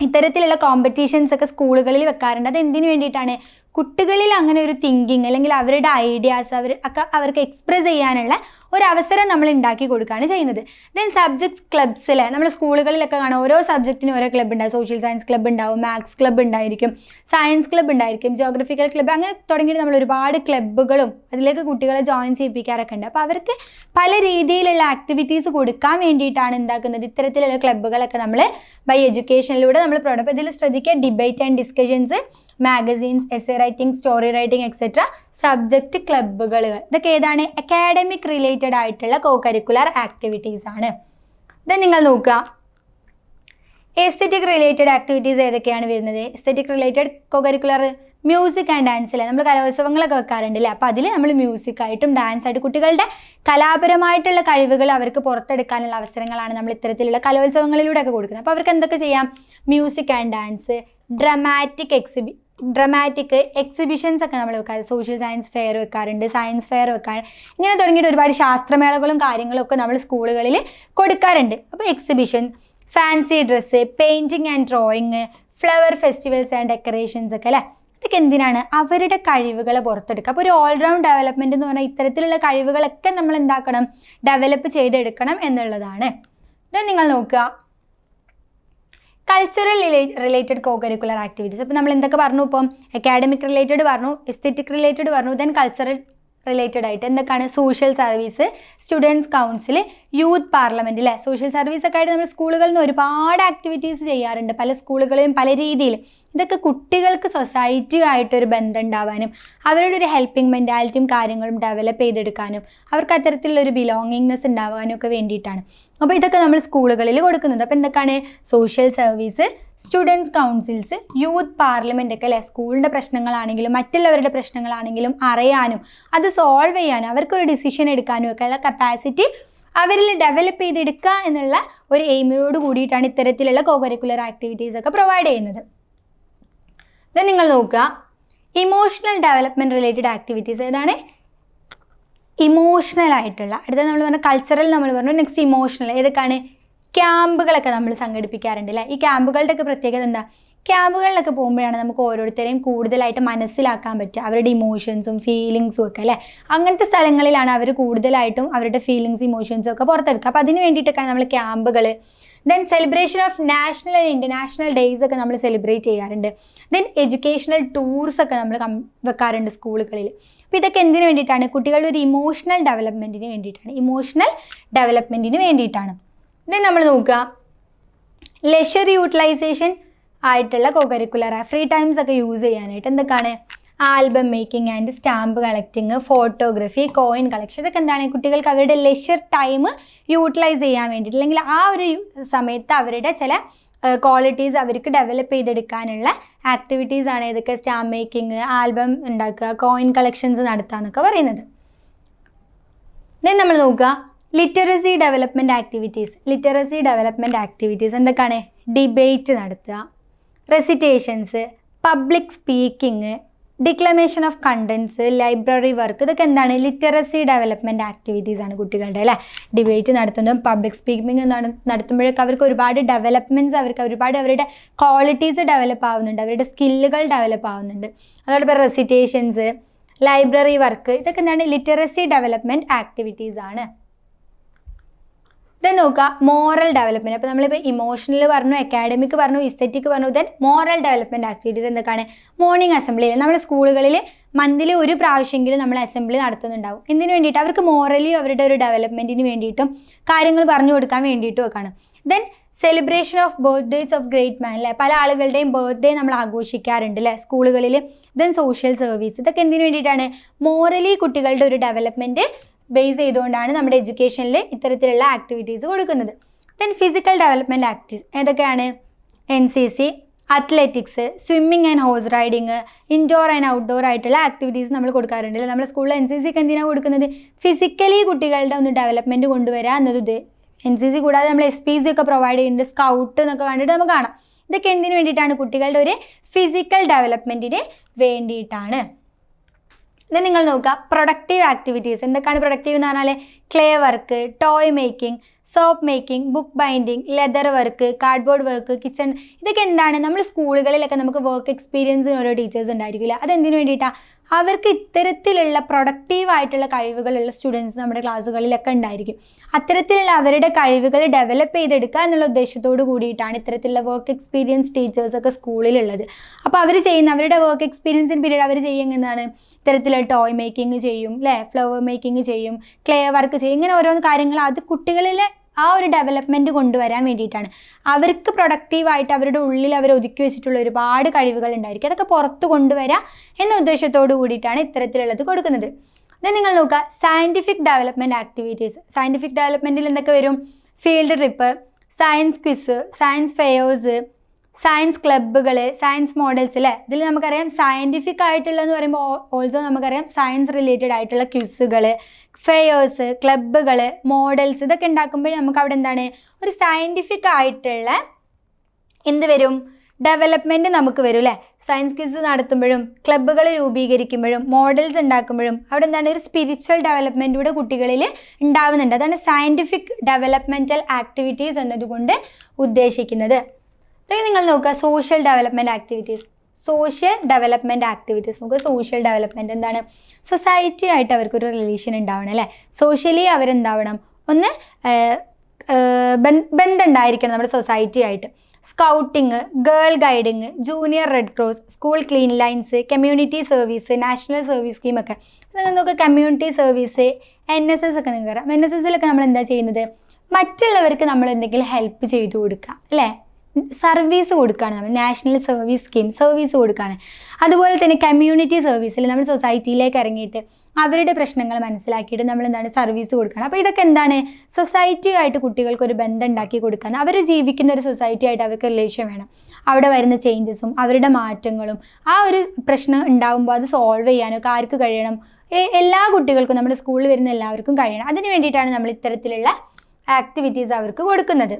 ഇത്തരത്തിലുള്ള കോമ്പറ്റീഷൻസ് ഒക്കെ സ്കൂളുകളിൽ വെക്കാറുണ്ട്. അത് എന്തിനു വേണ്ടിയിട്ടാണ്? കുട്ടികളിൽ അങ്ങനെ ഒരു തിങ്കിങ് അല്ലെങ്കിൽ അവരുടെ ഐഡിയാസ് അവർ ഒക്കെ അവർക്ക് എക്സ്പ്രസ് ചെയ്യാനുള്ള ഒരു അവസരം നമ്മൾ ഉണ്ടാക്കി കൊടുക്കുകയാണ് ചെയ്യുന്നത്. ദെൻ സബ്ജക്ട്സ് ക്ലബ്സിൽ നമ്മൾ സ്കൂളുകളിലൊക്കെ കാണാം. ഓരോ സബ്ജക്റ്റിനും ഓരോ ക്ലബ്ബ് ഉണ്ടാവും. സോഷ്യൽ സയൻസ് ക്ലബ്ബ് ഉണ്ടാവും മാത്സ് ക്ലബ്ബ് ഉണ്ടായിരിക്കും സയൻസ് ക്ലബ്ബ് ഉണ്ടായിരിക്കും ജോഗ്രഫിക്കൽ ക്ലബ്ബ് അങ്ങനെ തുടങ്ങിയിട്ട് നമ്മൾ ഒരുപാട് ക്ലബ്ബുകളും അതിലേക്ക് കുട്ടികളെ ജോയിൻ ചെയ്യിപ്പിക്കാറൊക്കെ ഉണ്ട്. അപ്പോൾ അവർക്ക് പല രീതിയിലുള്ള ആക്ടിവിറ്റീസ് കൊടുക്കാൻ വേണ്ടിയിട്ടാണ് എന്താക്കുന്നത്? ഇത്തരത്തിലുള്ള ക്ലബ്ബുകളൊക്കെ നമ്മൾ ബൈ എഡ്യൂക്കേഷനിലൂടെ നമ്മൾ പ്രൊവൈഡ് ഇതിൽ ശ്രദ്ധിക്കുക debate and discussions magazines essay writing story writing etcetera subject ക്ലബ്ബുകൾ ഇതൊക്കെ ഏതാണ്? അക്കാഡമിക് റിലേറ്റഡ് ആയിട്ടുള്ള കോ കരിക്കുലർ ആക്ടിവിറ്റീസ് ആണ്. ഇത് നിങ്ങൾ നോക്കുക. എസ്തെറ്റിക് റിലേറ്റഡ് ആക്ടിവിറ്റീസ് ഏതൊക്കെയാണ് വരുന്നത്? Aesthetic related co curricular music and dance അല്ലേ നമ്മൾ കലോത്സവങ്ങളൊക്കെ വെക്കാറുണ്ടല്ലേ? അപ്പോൾ അതിൽ നമ്മൾ മ്യൂസിക് ആയിട്ടും ഡാൻസ് ആയിട്ട് കുട്ടികളുടെ കലാപരമായിട്ടുള്ള കഴിവുകൾ അവർക്ക് പുറത്തെടുക്കാനുള്ള അവസരങ്ങളാണ് നമ്മൾ ഇത്തരത്തിലുള്ള കലോത്സവങ്ങളിലൂടെ ഒക്കെ കൊടുക്കുന്നത്. അപ്പോൾ അവർക്ക് എന്തൊക്കെ ചെയ്യാം? Music and dance dramatic exhibit dramatic exhibitions ഒക്കെ നമ്മൾ വെക്കാറ്. സോഷ്യൽ സയൻസ് ഫെയർ വെക്കാറുണ്ട് സയൻസ് ഫെയർ വെക്കാൻ. ഇങ്ങനെ തുടങ്ങിയിട്ട് ഒരുപാട് ശാസ്ത്രമേളകളും കാര്യങ്ങളും ഒക്കെ നമ്മൾ സ്കൂളുകളിൽ കൊടുക്കാറുണ്ട്. അപ്പോൾ exhibition fancy dress painting and drawing flower festivals and decorations ഒക്കെ അല്ലേ? ഇതൊക്കെ എന്തിനാണ്? അവരുടെ കഴിവുകളെ പുറത്തെടുക്കുക. അപ്പോൾ ഒരു ഓൾറൗണ്ട് ഡെവലപ്മെന്റ് എന്ന് പറഞ്ഞാൽ ഇത്തരത്തിലുള്ള കഴിവുകളൊക്കെ നമ്മൾ എന്താക്കണം ഡെവലപ്പ് ചെയ്തെടുക്കണം എന്നുള്ളതാണ്. ഇത് നിങ്ങൾ നോക്കുക. Cultural related co curricular activities അപ്പോൾ നമ്മൾ എന്തൊക്കെ പറഞ്ഞു? ഇപ്പം അക്കാഡമിക് റിലേറ്റഡ് പറഞ്ഞു എസ്തെറ്റിക് റിലേറ്റഡ് പറഞ്ഞു ദെൻ കൾച്ചറൽ റിലേറ്റഡ് ആയിട്ട് എന്തൊക്കെയാണ്? Social service students council youth parliament അല്ലേ സോഷ്യൽ സർവീസ് ഒക്കെ ആയിട്ട് നമ്മൾ സ്കൂളുകളിൽ നിന്ന് ഒരുപാട് ആക്ടിവിറ്റീസ് ചെയ്യാറുണ്ട്. പല സ്കൂളുകളിലും പല രീതിയിൽ ഇതൊക്കെ കുട്ടികൾക്ക് സൊസൈറ്റിയുമായിട്ടൊരു ബന്ധം ഉണ്ടാവാനും അവരുടെ ഒരു ഹെൽപ്പിംഗ് മെന്റാലിറ്റിയും കാര്യങ്ങളും ഡെവലപ്പ് ചെയ്തെടുക്കാനും അവർക്ക് അത്തരത്തിലുള്ള ഒരു ബിലോങ്ങിങ്നെസ് ഉണ്ടാവാനും ഒക്കെ വേണ്ടിയിട്ടാണ്. അപ്പോൾ ഇതൊക്കെ നമ്മൾ സ്കൂളുകളിൽ കൊടുക്കുന്നുണ്ട്. അപ്പോൾ എന്തൊക്കെയാണ്? Social service students councils youth parliament ഒക്കെ അല്ലേ? സ്കൂളിന്റെ പ്രശ്നങ്ങളാണെങ്കിലും മറ്റുള്ളവരുടെ പ്രശ്നങ്ങളാണെങ്കിലും അറിയാനും അത് സോൾവ് ചെയ്യാനും അവർക്കൊരു ഡിസിഷൻ എടുക്കാനും ഒക്കെ ഉള്ള കപ്പാസിറ്റി അവരിൽ ഡെവലപ്പ് ചെയ്തെടുക്കുക എന്നുള്ള ഒരു എയിമിനോട് കൂടിയിട്ടാണ് ഇത്തരത്തിലുള്ള കോ കരിക്കുലർ ആക്ടിവിറ്റീസ് ഒക്കെ പ്രൊവൈഡ് ചെയ്യുന്നത്. ഇത് നിങ്ങൾ നോക്കുക ഇമോഷണൽ ഡെവലപ്മെന്റ് റിലേറ്റഡ് ആക്ടിവിറ്റീസ് ഏതാണ്? ഇമോഷണൽ ആയിട്ടുള്ള അടുത്ത നമ്മൾ പറഞ്ഞ കൾച്ചറൽ നമ്മൾ പറഞ്ഞു നെക്സ്റ്റ് ഇമോഷണൽ ഏതൊക്കെയാണ്? ക്യാമ്പുകളൊക്കെ നമ്മൾ സംഘടിപ്പിക്കാറുണ്ട് അല്ലേ? ഈ ക്യാമ്പുകളുടെ ഒക്കെ പ്രത്യേകത എന്താ? ക്യാമ്പുകളിലൊക്കെ പോകുമ്പോഴാണ് നമുക്ക് ഓരോരുത്തരെയും കൂടുതലായിട്ട് മനസ്സിലാക്കാൻ പറ്റുക. അവരുടെ ഇമോഷൻസും ഫീലിങ്സും ഒക്കെ അല്ലേ? അങ്ങനത്തെ സ്ഥലങ്ങളിലാണ് അവർ കൂടുതലായിട്ടും അവരുടെ ഫീലിങ്സ് ഇമോഷൻസും ഒക്കെ പുറത്തെടുക്കുക. അപ്പോൾ അതിന് വേണ്ടിയിട്ടൊക്കെയാണ് നമ്മൾ ക്യാമ്പുകൾ then celebration of national and international days ഒക്കെ നമ്മൾ സെലിബ്രേറ്റ് ചെയ്യാറുണ്ട്. ദെൻ എഡ്യൂക്കേഷണൽ ടൂർസ് ഒക്കെ നമ്മൾ വെക്കാറുണ്ട് സ്കൂളുകളിൽ അപ്പോൾ ഇതൊക്കെ എന്തിനു വേണ്ടിയിട്ടാണ്? കുട്ടികളുടെ ഒരു ഇമോഷണൽ ഡെവലപ്മെന്റിന് വേണ്ടിയിട്ടാണ്. ഇമോഷണൽ ഡെവലപ്മെന്റിന് വേണ്ടിയിട്ടാണ്. ദെൻ നമ്മൾ നോക്കുക. ലെഷർ യൂട്ടിലൈസേഷൻ ആയിട്ടുള്ള കോ കരിക്കുലർ ഫ്രീ ടൈംസ് ഒക്കെ യൂസ് ചെയ്യാനായിട്ട് എന്തൊക്കെയാണ്? Album making and stamp collecting photography coin collection ഇതൊക്കെ എന്താണ്? കുട്ടികൾക്ക് അവരുടെ ലെഷർ ടൈം യൂട്ടിലൈസ് ചെയ്യാൻ വേണ്ടിയിട്ട്. അല്ലെങ്കിൽ ആ ഒരു സമയത്ത് അവരുടെ ചില ക്വാളിറ്റീസ് അവർക്ക് ഡെവലപ്പ് ചെയ്തെടുക്കാനുള്ള ആക്ടിവിറ്റീസ് ആണ് ഇതൊക്കെ സ്റ്റാമ്പ് മേക്കിംഗ് ആൽബം ഉണ്ടാക്കുക കോയിൻ കളക്ഷൻസ് നടത്തുക എന്നൊക്കെ പറയുന്നത്. ദെൻ നമ്മൾ നോക്കുക literacy development activities literacy development activities എന്തൊക്കെയാണ്? ഡിബേറ്റ് നടത്തുക recitations public speaking declamation of contents library work ഇതൊക്കെ എന്താണ്? ലിറ്ററസി ഡെവലപ്മെന്റ് ആക്ടിവിറ്റീസ് ആണ് കുട്ടികളുടെ അല്ലേ? ഡിബേറ്റ് നടത്തുന്നതും പബ്ലിക് സ്പീക്കിംഗ് നടത്തുമ്പോഴൊക്കെ അവർക്ക് ഒരുപാട് ഡെവലപ്മെന്റ്സ് അവർക്ക് ഒരുപാട് അവരുടെ ക്വാളിറ്റീസ് ഡെവലപ്പ് ആവുന്നുണ്ട്. അവരുടെ സ്കില്ലുകൾ ഡെവലപ്പ് ആവുന്നുണ്ട്. അതോടൊപ്പം റെസിറ്റേഷൻസ് ലൈബ്രറി വർക്ക് ഇതൊക്കെ എന്താണ്? ലിറ്ററസി ഡെവലപ്മെന്റ് ആക്ടിവിറ്റീസ് ആണ്. ദെൻ നോക്കുക മോറൽ ഡെവലപ്മെന്റ് അപ്പോൾ നമ്മളിപ്പോൾ ഇമോഷണൽ പറഞ്ഞു അക്കാഡമിക് പറഞ്ഞു ഇസ്തറ്റിക് പറഞ്ഞു ദെൻ മോറൽ ഡെവലപ്മെന്റ് ആക്ടിവിറ്റീസ് എന്തൊക്കെയാണ്? മോർണിംഗ് അസംബ്ലിയിൽ നമ്മുടെ സ്കൂളുകളിൽ മന്തിലി ഒരു പ്രാവശ്യമെങ്കിലും നമ്മൾ അസംബ്ലി നടത്തുന്നുണ്ടാവും. എന്തിനു വേണ്ടിയിട്ട്? അവർക്ക് മോറലി അവരുടെ ഒരു ഡെവലപ്മെന്റിന് വേണ്ടിയിട്ടും കാര്യങ്ങൾ പറഞ്ഞു കൊടുക്കാൻ വേണ്ടിയിട്ടും ഒക്കെയാണ് then celebration of birthdays of great man അല്ലേ പല ആളുകളുടെയും ബർത്ത്ഡേ നമ്മൾ ആഘോഷിക്കാറുണ്ട് അല്ലേ സ്കൂളുകളിൽ ദെൻ സോഷ്യൽ സർവീസ് ഇതൊക്കെ എന്തിനു വേണ്ടിയിട്ടാണ്? മോറലി കുട്ടികളുടെ ഒരു ഡെവലപ്മെന്റ് ബേസ് ചെയ്തുകൊണ്ടാണ് നമ്മുടെ എഡ്യൂക്കേഷനിൽ ഇത്തരത്തിലുള്ള ആക്ടിവിറ്റീസ് കൊടുക്കുന്നത്. ദെൻ ഫിസിക്കൽ ഡെവലപ്മെന്റ് ആക്ടി ഏതൊക്കെയാണ്? N C C athletics swimming and horse riding indoor and outdoor ആയിട്ടുള്ള ആക്ടിവിറ്റീസ് നമ്മൾ കൊടുക്കാറുണ്ട് അല്ലേ? നമ്മുടെ സ്കൂളിൽ എൻ സി സിക്ക് എന്തിനാണ് കൊടുക്കുന്നത്? ഫിസിക്കലി കുട്ടികളുടെ ഒന്ന് ഡെവലപ്മെന്റ് കൊണ്ടുവരിക എന്നത് എൻ സി സി കൂടാതെ നമ്മൾ എസ് പി സി ഒക്കെ പ്രൊവൈഡ് ചെയ്യുന്നുണ്ട്. സ്കൗട്ട് എന്നൊക്കെ കണ്ടിട്ട് നമുക്ക് കാണാം. ഇതൊക്കെ എന്തിനു വേണ്ടിയിട്ടാണ് കുട്ടികളുടെ ഒരു ഫിസിക്കൽ ഡെവലപ്മെന്റിന് വേണ്ടിയിട്ടാണ്. ഇത് നിങ്ങൾ നോക്കുക പ്രൊഡക്റ്റീവ് ആക്ടിവിറ്റീസ് എന്തൊക്കെയാണ് പ്രൊഡക്റ്റീവ് എന്ന് പറഞ്ഞാൽ clay work toy making soap making book binding leather work cardboard work kitchen ഇതൊക്കെ എന്താണ്? നമ്മൾ സ്കൂളുകളിലൊക്കെ നമുക്ക് വർക്ക് എക്സ്പീരിയൻസിന് ഓരോ ടീച്ചേഴ്സ് ഉണ്ടായിരിക്കില്ല? അതെന്തിനു വേണ്ടിയിട്ടാണ് അവർക്ക് ഇത്തരത്തിലുള്ള പ്രൊഡക്റ്റീവ് ആയിട്ടുള്ള കഴിവുകളുള്ള സ്റ്റുഡൻസ് നമ്മുടെ ക്ലാസ്സുകളിലൊക്കെ ഉണ്ടായിരിക്കും. അത്തരത്തിലുള്ള അവരുടെ കഴിവുകൾ ഡെവലപ്പ് ചെയ്തെടുക്കുക എന്നുള്ള ഉദ്ദേശത്തോട് കൂടിയിട്ടാണ് ഇത്തരത്തിലുള്ള വർക്ക് എക്സ്പീരിയൻസ് ടീച്ചേഴ്സൊക്കെ സ്കൂളിലുള്ളത് അപ്പോൾ അവർ ചെയ്യുന്ന അവരുടെ വർക്ക് എക്സ്പീരിയൻസിൻ പീരീഡ് അവർ ചെയ്യുന്നതാണ് ഇത്തരത്തിലുള്ള ടോയ് മേക്കിംഗ് ചെയ്യും അല്ലേ ഫ്ലവർ മേക്കിംഗ് ചെയ്യും ക്ലേ വർക്ക് ചെയ്യും ഇങ്ങനെ ഓരോന്ന് കാര്യങ്ങൾ അത് കുട്ടികളിലെ ആ ഒരു ഡെവലപ്മെന്റ് കൊണ്ടുവരാൻ വേണ്ടിയിട്ടാണ്. അവർക്ക് പ്രൊഡക്റ്റീവായിട്ട് അവരുടെ ഉള്ളിൽ അവർ ഒതുക്കി വെച്ചിട്ടുള്ള ഒരുപാട് കഴിവുകൾ ഉണ്ടായിരിക്കും. അതൊക്കെ പുറത്ത് കൊണ്ടുവരാം എന്ന ഉദ്ദേശത്തോട് കൂടിയിട്ടാണ് ഇത്തരത്തിലുള്ളത് കൊടുക്കുന്നത്. ദെൻ നിങ്ങൾ നോക്കുക സയന്റിഫിക് ഡെവലപ്മെന്റ് ആക്ടിവിറ്റീസ് സയന്റിഫിക് ഡെവലപ്മെന്റിൽ എന്തൊക്കെ വരും? Field trip science quiz science fairs science ക്ലബ്ബുകൾ സയൻസ് മോഡൽസ് അല്ലേ ഇതിൽ നമുക്കറിയാം സയന്റിഫിക് ആയിട്ടുള്ളതെന്ന് പറയുമ്പോൾ ഓൾസോ നമുക്കറിയാം സയൻസ് റിലേറ്റഡ് ആയിട്ടുള്ള ക്വിസുകൾ ഫെയേഴ്സ് ക്ലബ്ബുകൾ മോഡൽസ് ഇതൊക്കെ ഉണ്ടാക്കുമ്പോൾ നമുക്ക് അവിടെ എന്താണ്? ഒരു സയന്റിഫിക് ആയിട്ടുള്ള എന്ത് വരും? ഡെവലപ്മെന്റ് നമുക്ക് വരും അല്ലേ? സയൻസ് ക്വിസ് നടത്തുമ്പോഴും ക്ലബ്ബുകൾ രൂപീകരിക്കുമ്പോഴും മോഡൽസ് ഉണ്ടാക്കുമ്പോഴും അവിടെ എന്താണ്? ഒരു സ്പിരിച്വൽ ഡെവലപ്മെന്റ് കൂടെ കുട്ടികളിൽ ഉണ്ടാവുന്നുണ്ട്. അതാണ് സയന്റിഫിക് ഡെവലപ്മെന്റൽ ആക്ടിവിറ്റീസ് എന്നതുകൊണ്ട് ഉദ്ദേശിക്കുന്നത്. അതായത് നിങ്ങൾ നോക്കുക social development activities social development activities നമുക്ക് സോഷ്യൽ ഡെവലപ്മെന്റ് എന്താണ്? സൊസൈറ്റി ആയിട്ട് അവർക്കൊരു റിലേഷൻ ഉണ്ടാവണം അല്ലേ? സോഷ്യലി അവരെന്താവണം? ഒന്ന് ബന്ധം ഉണ്ടായിരിക്കണം നമ്മുടെ സൊസൈറ്റി ആയിട്ട്. Scouting girl guiding junior red cross school clean lines community service national service സ്കീമൊക്കെ നമുക്ക് community service N S S ഒക്കെ നിങ്ങൾക്ക് അറിയാം. എൻ എസ് എസിലൊക്കെ നമ്മൾ എന്താ ചെയ്യുന്നത്? മറ്റുള്ളവർക്ക് നമ്മൾ എന്തെങ്കിലും ഹെൽപ്പ് ചെയ്തു കൊടുക്കുക അല്ലേ? സർവീസ് കൊടുക്കുകയാണ് നമ്മൾ നാഷണൽ സർവീസ് സ്കീം സർവീസ് കൊടുക്കുകയാണ് അതുപോലെ തന്നെ കമ്മ്യൂണിറ്റി സർവീസിൽ നമ്മൾ സൊസൈറ്റിയിലേക്ക് ഇറങ്ങിയിട്ട് അവരുടെ പ്രശ്നങ്ങൾ മനസ്സിലാക്കിയിട്ട് നമ്മൾ എന്താണ് സർവീസ് കൊടുക്കണം. അപ്പോൾ ഇതൊക്കെ എന്താണ്? സൊസൈറ്റിയുമായിട്ട് കുട്ടികൾക്ക് ഒരു ബന്ധം ഉണ്ടാക്കി കൊടുക്കാൻ. അവർ ജീവിക്കുന്ന ഒരു സൊസൈറ്റി ആയിട്ട് അവർക്ക് റിലേഷൻ വേണം. അവിടെ വരുന്ന ചേഞ്ചസും അവരുടെ മാറ്റങ്ങളും ആ ഒരു പ്രശ്നം ഉണ്ടാകുമ്പോൾ അത് സോൾവ് ചെയ്യാനൊക്കെ ആർക്ക് കഴിയണം? എല്ലാ കുട്ടികൾക്കും നമ്മുടെ സ്കൂളിൽ വരുന്ന എല്ലാവർക്കും കഴിയണം. അതിന് വേണ്ടിയിട്ടാണ് നമ്മൾ ഇത്തരത്തിലുള്ള ആക്ടിവിറ്റീസ് അവർക്ക് കൊടുക്കുന്നത്.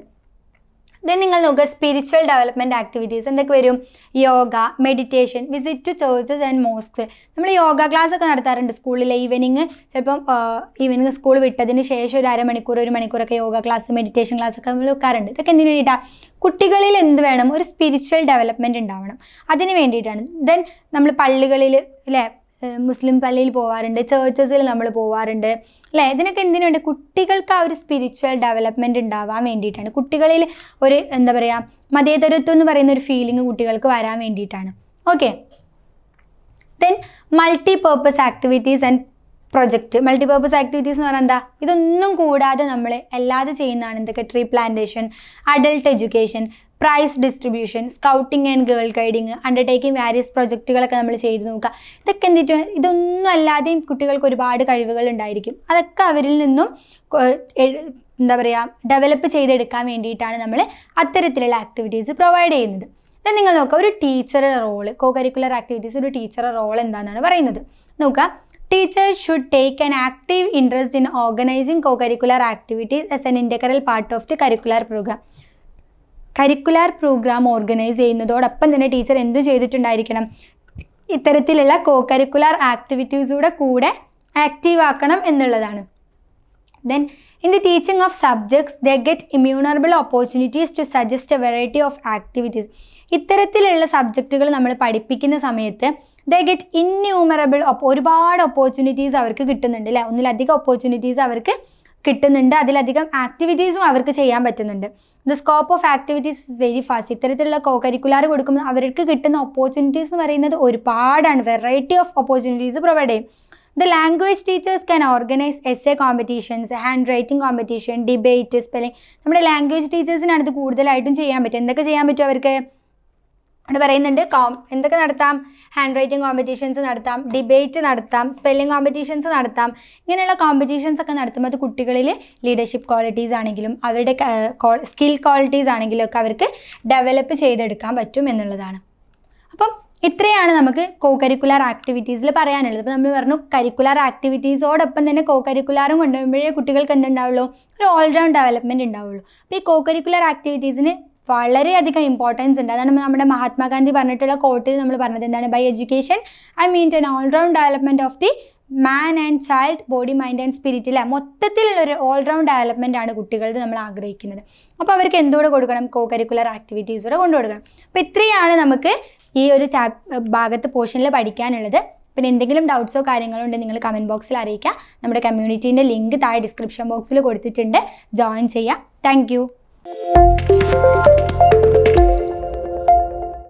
ദെൻ നിങ്ങൾ നോക്കുക സ്പിരിച്വൽ ഡെവലപ്മെന്റ് ആക്ടിവിറ്റീസ് എന്തൊക്കെ വരും? Yoga meditation visit to churches and mosque നമ്മൾ യോഗ ക്ലാസ് ഒക്കെ നടത്താറുണ്ട് സ്കൂളിൽ ഈവനിങ് ചിലപ്പം ഈവനിങ് സ്കൂൾ വിട്ടതിന് ശേഷം ഒരു അരമണിക്കൂർ ഒരു മണിക്കൂറൊക്കെ യോഗ ക്ലാസ് മെഡിറ്റേഷൻ ക്ലാസ് ഒക്കെ നമ്മൾ വെക്കാറുണ്ട്. ഇതൊക്കെ എന്തിനു വേണ്ടിയിട്ടാണ് കുട്ടികളിൽ എന്ത് വേണം? ഒരു സ്പിരിച്വൽ ഡെവലപ്മെന്റ് ഉണ്ടാവണം. അതിന് വേണ്ടിയിട്ടാണ്. ദെൻ നമ്മൾ പള്ളികളിൽ അല്ലേ മുസ്ലിം പള്ളിയിൽ പോവാറുണ്ട് ചേർച്ചസിൽ നമ്മൾ പോവാറുണ്ട്. അല്ലേ? ഇതിനൊക്കെ എന്തിനുണ്ട്? കുട്ടികൾക്ക് ആ ഒരു സ്പിരിച്വൽ ഡെവലപ്മെന്റ് ഉണ്ടാവാൻ വേണ്ടിയിട്ടാണ്. കുട്ടികളിൽ ഒരു എന്താ പറയുക മതേതരത്വം എന്ന് പറയുന്ന ഒരു ഫീലിംഗ് കുട്ടികൾക്ക് വരാൻ വേണ്ടിയിട്ടാണ്. Okay then multi purpose activities and project multipurpose activities എന്ന് പറഞ്ഞാൽ എന്താ? ഇതൊന്നും കൂടാതെ നമ്മൾ അല്ലാതെ ചെയ്യുന്നതാണ് എന്തൊക്കെ? Tree plantation adult education prize distribution scouting and girl guiding undertaking various പ്രൊജക്റ്റുകളൊക്കെ നമ്മൾ ചെയ്ത് നോക്കുക. ഇതൊക്കെ എന്തിട്ട് ഇതൊന്നും അല്ലാതെയും കുട്ടികൾക്ക് ഒരുപാട് കഴിവുകൾ ഉണ്ടായിരിക്കും. അതൊക്കെ അവരിൽ നിന്നും എന്താ പറയുക ഡെവലപ്പ് ചെയ്തെടുക്കാൻ വേണ്ടിയിട്ടാണ് നമ്മൾ അത്തരത്തിലുള്ള ആക്ടിവിറ്റീസ് പ്രൊവൈഡ് ചെയ്യുന്നത്. then നിങ്ങൾ നോക്കുക ഒരു ടീച്ചറുടെ റോൾ കോ കരിക്കുലർ ആക്ടിവിറ്റീസ് ഒരു ടീച്ചറുടെ റോൾ എന്താണെന്നാണ് പറയുന്നത്. നോക്കുക should take an active interest in organising co curricular activities as an integral part of the curricular programme curricular programme organise ചെയ്യുന്നതോടൊപ്പം തന്നെ ടീച്ചർ എന്തു ചെയ്തിട്ടുണ്ടായിരിക്കണം? ഇത്തരത്തിലുള്ള കോ കരിക്കുലർ ആക്ടിവിറ്റീസൂടെ കൂടെ ആക്റ്റീവ് ആക്കണം എന്നുള്ളതാണ്. Then in the teaching of subjects the get innumerable opportunities to suggest a variety of activities ഇത്തരത്തിലുള്ള സബ്ജക്റ്റുകൾ നമ്മൾ പഠിപ്പിക്കുന്ന സമയത്ത് ദ ഗെറ്റ് ഇൻന്യൂമറബിൾ ഒരുപാട് ഓപ്പർച്യൂണിറ്റീസ് അവർക്ക് കിട്ടുന്നുണ്ട് അല്ലേ ഒന്നിലധികം ഓപ്പർച്യൂണിറ്റീസ് അവർക്ക് കിട്ടുന്നുണ്ട്. അതിലധികം ആക്ടിവിറ്റീസും അവർക്ക് ചെയ്യാൻ പറ്റുന്നുണ്ട്. The scope of activities is very fast ഇത്തരത്തിലുള്ള കോ കരിക്കുലാർ കൊടുക്കുമ്പോൾ അവർക്ക് കിട്ടുന്ന ഓപ്പർച്യൂണിറ്റീസ് എന്ന് പറയുന്നത് ഒരുപാടാണ്. വെറൈറ്റി ഓഫ് ഓപ്പർച്യൂണിറ്റീസ് പ്രൊവൈഡ് ചെയ്യും. The language teachers can organise essay competitions hand writing competition debate spelling നമ്മുടെ ലാംഗ്വേജ് ടീച്ചേഴ്സിനാണ് ഇത് കൂടുതലായിട്ടും ചെയ്യാൻ പറ്റും. എന്തൊക്കെ ചെയ്യാൻ പറ്റും അവർക്ക്? അവിടെ പറയുന്നുണ്ട് കോം എന്തൊക്കെ നടത്താം? ഹാൻഡ് റൈറ്റിംഗ് കോമ്പറ്റീഷൻസ് നടത്താം ഡിബേറ്റ് നടത്താം സ്പെല്ലിംഗ് കോമ്പറ്റീഷൻസ് നടത്താം ഇങ്ങനെയുള്ള കോമ്പറ്റീഷൻസ് ഒക്കെ നടത്തുമ്പോൾ അത് കുട്ടികളിൽ ലീഡർഷിപ്പ് ക്വാളിറ്റീസ് ആണെങ്കിലും അവരുടെ സ്കിൽ ക്വാളിറ്റീസ് ആണെങ്കിലും ഒക്കെ അവർക്ക് ഡെവലപ്പ് ചെയ്തെടുക്കാൻ പറ്റും എന്നുള്ളതാണ്. അപ്പം ഇത്രയാണ് നമുക്ക് കോ കരിക്കുലർ ആക്ടിവിറ്റീസിൽ പറയാനുള്ളത്. അപ്പോൾ നമ്മൾ പറഞ്ഞു കരിക്കുലർ ആക്ടിവിറ്റീസോടൊപ്പം തന്നെ കോ കരിക്കുലാറും കൊണ്ടുവരുമ്പോഴേ കുട്ടികൾക്ക് എന്തുണ്ടാവുള്ളൂ? ഒരു ഓൾറൗണ്ട് ഡെവലപ്മെന്റ് ഉണ്ടാവുള്ളൂ. അപ്പോൾ ഈ കോ കരിക്കുലർ ആക്ടിവിറ്റീസിന് വളരെയധികം ഇമ്പോർട്ടൻസ് ഉണ്ട്. അതാണ് നമ്മുടെ മഹാത്മാഗാന്ധി പറഞ്ഞിട്ടുള്ള കോട്ടിൽ നമ്മൾ പറഞ്ഞത്. എന്താണ്? By education I mean an all round development of the man and child body mind and spirit അല്ലെ മൊത്തത്തിലുള്ള ഒരു ഓൾറൗണ്ട് ഡെവലപ്മെന്റ് ആണ് കുട്ടികളുടെ നമ്മൾ ആഗ്രഹിക്കുന്നത്. അപ്പോൾ അവർക്ക് എന്തുകൂടെ കൊടുക്കണം? കോ കരിക്കുലർ ആക്ടിവിറ്റീസോടെ കൂടെ കൊണ്ടു കൊടുക്കണം. അപ്പോൾ ഇത്രയാണ് നമുക്ക് ഈ ഒരു ചാപ് ഭാഗത്ത് പോർഷനിൽ പഠിക്കാനുള്ളത്. പിന്നെ എന്തെങ്കിലും ഡൗട്ട്സോ കാര്യങ്ങളോ ഉണ്ടെങ്കിൽ നിങ്ങൾ കമന്റ് ബോക്സിൽ അറിയിക്കുക. നമ്മുടെ കമ്മ്യൂണിറ്റീന്റെ ലിങ്ക് താഴെ ഡിസ്ക്രിപ്ഷൻ ബോക്സിൽ കൊടുത്തിട്ടുണ്ട്. ജോയിൻ ചെയ്യാം താങ്ക് Música